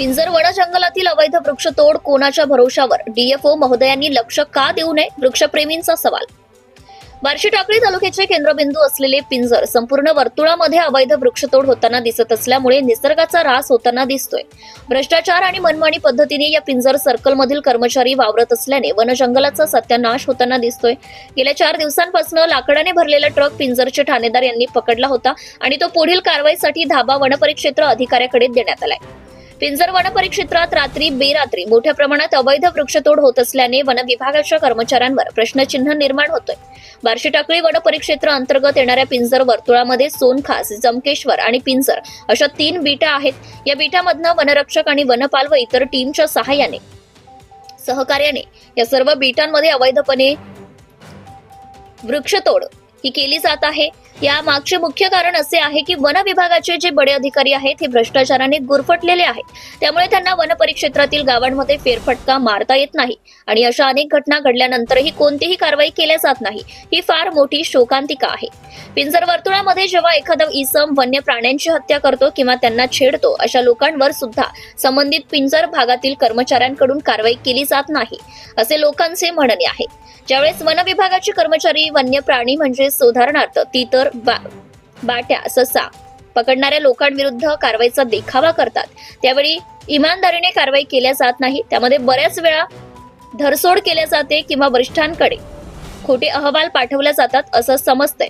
पिंजर जंगलातील अवैध वृक्षतोड कोणाच्या भरोशावर? डीएफओ महोदयांनी लक्ष का देऊ नये? वृक्षप्रेमींचा सवाल. बार्शी टाकळी तालुक्याचे केंद्रबिंदू असलेले पिंजर संपूर्ण वर्तुळामध्ये अवैध वृक्षतोड होताना दिसत असल्यामुळे निसर्गाचा ऱ्हास होताना दिसतोय. भ्रष्टाचार आणि मनमानी पद्धतीने या पिंजर सर्कलमधील कर्मचारी वावरत असल्याने वनजंगलाचा सत्यानाश होताना दिसतोय. गेल्या चार दिवसांपासून लाकडाने भरलेला ट्रक पिंजरचे ठाणेदार यांनी पकडला होता आणि तो पुढील कारवाईसाठी धाबा वनपरिक्षेत्र अधिकाऱ्याकडे देण्यात आलाय. पिंजर वन परिक्षेत्रात रात्री बेरात्री मोठ्या प्रमाणात अवैध वृक्षतोड होत असल्याने वन विभागाच्या कर्मचाऱ्यांवर प्रश्नचिन्ह निर्माण होतोय. बार्शी टाकळी वन परिक्षेत्र अंतर्गत येणाऱ्या पिंजर वर्तुळामध्ये सोनखास जमकेश्वर आणि पिंजर अशा तीन बीटा आहेत. या बीटामधनं वनरक्षक आणि वनपाल व इतर टीमच्या सहाय्याने सहकार्याने या सर्व बीटांमध्ये अवैधपणे वृक्षतोड ही केली जात आहे. या मागचे मुख्य कारण असे आहे की वन विभागाचे जे बडे अधिकारी आहेत हे भ्रष्टाचाराने गुरफटलेले आहेत. त्यामुळे त्यांना वन परिक्षेत्रातील गावांमध्ये फेरफटका मारता येत नाही. आणि अशा अनेक घटना घडल्यानंतरही कोणतीही कारवाई केल्या जात नाही ही फार मोठी शोकांतिका आहे. पिंजर वर्तुळामध्ये जेव्हा एखादा इसम वन्य प्राण्यांची हत्या करतो किंवा त्यांना छेडतो अशा लोकांवर सुद्धा संबंधित पिंजर भागातील कर्मचाऱ्यांकडून कारवाई केली जात नाही असे लोकांचे म्हणणे आहे. ज्यावेळेस वन विभागाचे कर्मचारी वन्य प्राणी म्हणजे सुधारणार्थ ती तर बा- बाट्या ससा पकडणाऱ्या लोकांविरुद्ध कारवाईचा देखावा करतात. त्यावेळी इमानदारीने कारवाई केल्या जात नाही. त्यामध्ये बऱ्याच वेळा धरसोड केल्या जाते किंवा वरिष्ठांकडे खोटे अहवाल पाठवल्या जातात असं समजतंय.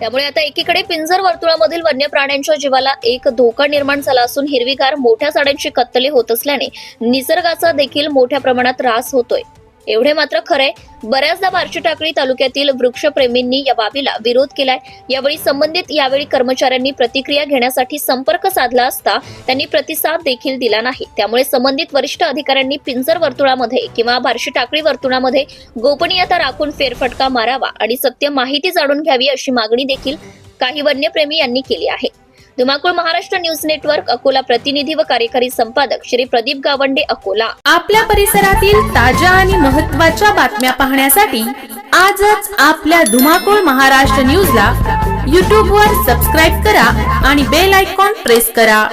त्यामुळे आता एकीकडे पिंजर वर्तुळामधील वन्य प्राण्यांच्या जीवाला एक धोका निर्माण झाला असून हिरवीगार मोठ्या साड्यांची कत्तले होत असल्याने निसर्गाचा देखील मोठ्या प्रमाणात ऱ्हास होतोय. एवढे मात्र खरे बऱ्याचदा बार्शी टाकळी तालुक्यातील वृक्षप्रेमींनी या बाबीला विरोध केलाय. यावेळी संबंधित यावेळी कर्मचाऱ्यांनी प्रतिक्रिया घेण्यासाठी संपर्क साधला असता त्यांनी प्रतिसाद देखील दिला नाही. त्यामुळे संबंधित वरिष्ठ अधिकाऱ्यांनी पिंजर वर्तुळामध्ये किंवा बार्शी टाकळी वर्तुळामध्ये गोपनीयता राखून फेरफटका मारावा आणि सत्य माहिती जाणून घ्यावी अशी मागणी देखील काही वन्यप्रेमी यांनी केली आहे. धुमाकूळ महाराष्ट्र न्यूज नेटवर्क अकोला प्रतिनिधी व कार्यकारी संपादक श्री प्रदीप गावंडे अकोला. आपल्या परिसरातील ताज्या आणि महत्त्वाच्या बातम्या पाहण्यासाठी आजच आपल्या धुमाकूळ महाराष्ट्र न्यूजला यूट्यूबवर सबस्क्राईब करा आणि बेल आयकॉन प्रेस करा.